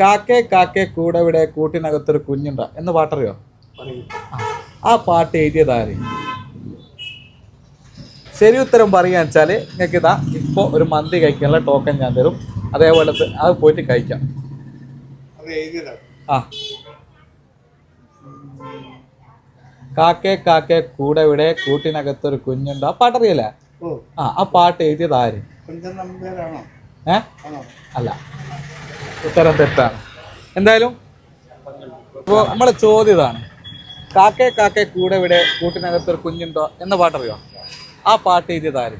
കാക്കേ കാക്കേ കൂടെ ഇവിടെ കൂട്ടിനകത്തൊരു കുഞ്ഞുണ്ട. എന്ന് പാട്ടറിയോ? ആ. പാട്ട് എഴുതിയതാര്? ശരി ഉത്തരം പറയുക വെച്ചാൽ നിങ്ങൾക്ക് ഇതാ ഇപ്പോൾ ഒരു മന്തി കഴിക്കാനുള്ള ടോക്കൺ ഞാൻ തരും. അതേപോലെ അത് പോയിട്ട് കഴിക്കാം. ആ. കാക്കേ കാക്കേ കൂടെ ഇവിടെ കൂട്ടിനകത്തൊരു കുഞ്ഞുണ്ട്. ആ പാട്ടറിയല്ലേ? ആ ആ പാട്ട് എഴുതിയത് ആര് ഏ? അല്ല. ഉത്തരം തെറ്റാണ്. എന്തായാലും ഇപ്പോൾ നമ്മളെ ചോദ്യം ഇതാണ്. കാക്കേ കാക്കേ കൂടെ ഇവിടെ കൂട്ടിനകത്തൊരു കുഞ്ഞുണ്ടോ എന്ന പാട്ടറിയോ? ആ പാട്ട് എഴുതിയത് ആര്?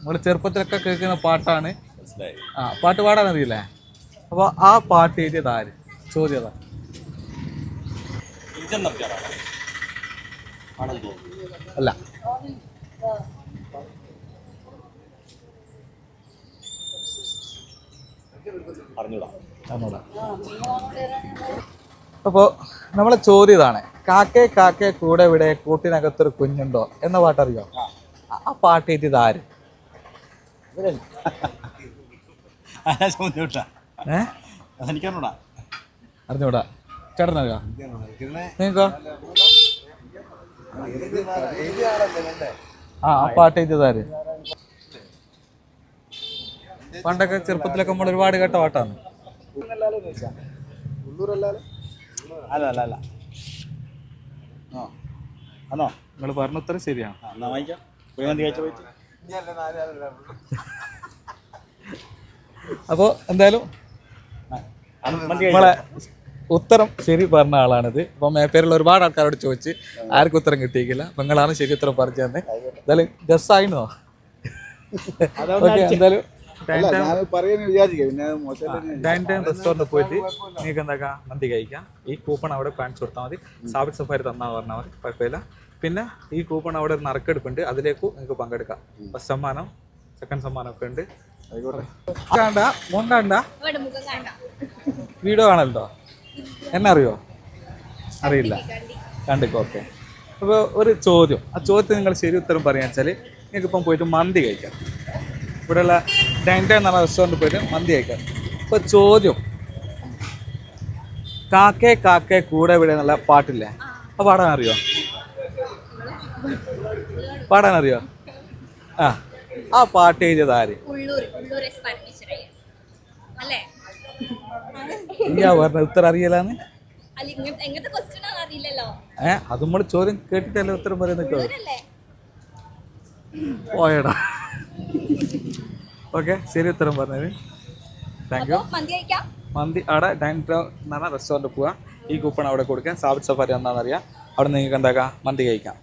നമ്മൾ ചെറുപ്പത്തിലൊക്കെ കേൾക്കുന്ന പാട്ടാണ്. ആ പാട്ട് പാടാൻ അറിയില്ലേ? അപ്പോൾ ആ പാട്ട് എഴുതിയത് ആര്? ചോദ്യം അതാ. അല്ല. അപ്പോൾ നമ്മളെ ചോദ്യം ഇതാണ് കാക്കേ കാക്കേ കൂടെ ഇവിടെ കൂട്ടിനകത്തൊരു കുഞ്ഞുണ്ടോ? എന്ന പാട്ടറിയോ? ആ- ആ പാട്ട് എഴുതിയത് ആര് എനിക്കറിഞ്ഞൂടാ അറിഞ്ഞൂടാ. ചേട്ടനറിയോ? നിങ്ങൾക്കോ ആ പാട്ട് എഴുതിയത് പണ്ടൊക്കെ ചെറുപ്പത്തിലൊക്കെ നമ്മൾ ഒരുപാട് കേട്ട പാട്ടാണ്. അല്ല അല്ല അല്ല. ആ ആണോ നിങ്ങൾ പറഞ്ഞ ഉത്തരം ശരിയാണ്. അപ്പോൾ എന്തായാലും നമ്മളെ ഉത്തരം ശരി പറഞ്ഞ ആളാണിത്. അപ്പം മേപ്പേരുള്ള ഒരുപാട് ആൾക്കാരോട് ചോദിച്ച് ആർക്കും ഉത്തരം കിട്ടിയിട്ടില്ല അപ്പം നിങ്ങളാണ് ശരി ഉത്തരം പറഞ്ഞു തന്നെ. എന്തായാലും ഗസ് ആയിനോ ഓക്കെ എന്തായാലും ടൈം റെസ്റ്റോറന്റ് പോയിട്ട് നിങ്ങൾക്ക് എന്താക്കാം മന്തി കഴിക്കാം. ഈ കൂപ്പൺ അവിടെ പാൻസ് കൊടുത്താൽ മതി. സാബിത് സഫാരി തന്നാൽ പറഞ്ഞാൽ മതി. കുഴപ്പമില്ല. പിന്നെ ഈ കൂപ്പൺ അവിടെ ഒരു നറുക്കെടുപ്പുണ്ട്. അതിലേക്ക് നിങ്ങൾക്ക് പങ്കെടുക്കാം. ഫസ്റ്റ് സമ്മാനം സെക്കൻഡ് സമ്മാനം ഒക്കെ ഉണ്ട്. കണ്ട മോണ്ടാണ്ട? ഇവിടെ മുഖം കണ്ട വീഡിയോ കാണലുണ്ടോ? എന്നെ അറിയോ അറിയില്ല. കണ്ടിക്കോ ഓക്കെ. അപ്പോൾ ഒരു ചോദ്യം. ആ ചോദ്യത്തിന് നിങ്ങൾ ശരി ഉത്തരം പറയാന്ന് വെച്ചാൽ നിങ്ങൾക്ക് ഇപ്പം പോയിട്ട് മന്തി കഴിക്കാം. ഇവിടെയുള്ള ടൈം ടൈം എന്ന റെസ്റ്റോറന്റ് പോയിട്ട് മന്തി കഴിക്കാം. ഇപ്പോൾ ചോദ്യം. കാക്കേ കാക്കേ കൂടെ ഇവിടെ എന്നുള്ള പാട്ടില്ലേ? അപ്പോൾ പാടാൻ അറിയോ? പാടാൻ അറിയോ? ആ ആ പാട്ട് എഴുതിയത് ആര്? അല്ലേ? ഇയ്യാ പറഞ്ഞ ഉത്തരം അറിയില്ലല്ലോ. ഏ അത് നമ്മൾ ചോദ്യം കേട്ടിട്ടല്ലേ ഉത്തരം പറയുന്നത് പോയടാ. ഓക്കെ ശരി ഉത്തരം പറഞ്ഞത്. താങ്ക് യു മന്തി അവിടെ ഡൈനിങ് ടൗൺ എന്ന് പറഞ്ഞ റെസ്റ്റോറന്റ് പോവാം. ഈ കൂപ്പൺ അവിടെ കൊടുക്കാൻ സാബിത് സഫാരി എന്താണെന്നറിയാം അവിടെ നിങ്ങൾക്ക് എന്താക്കാം? മന്തി കഴിക്കാം.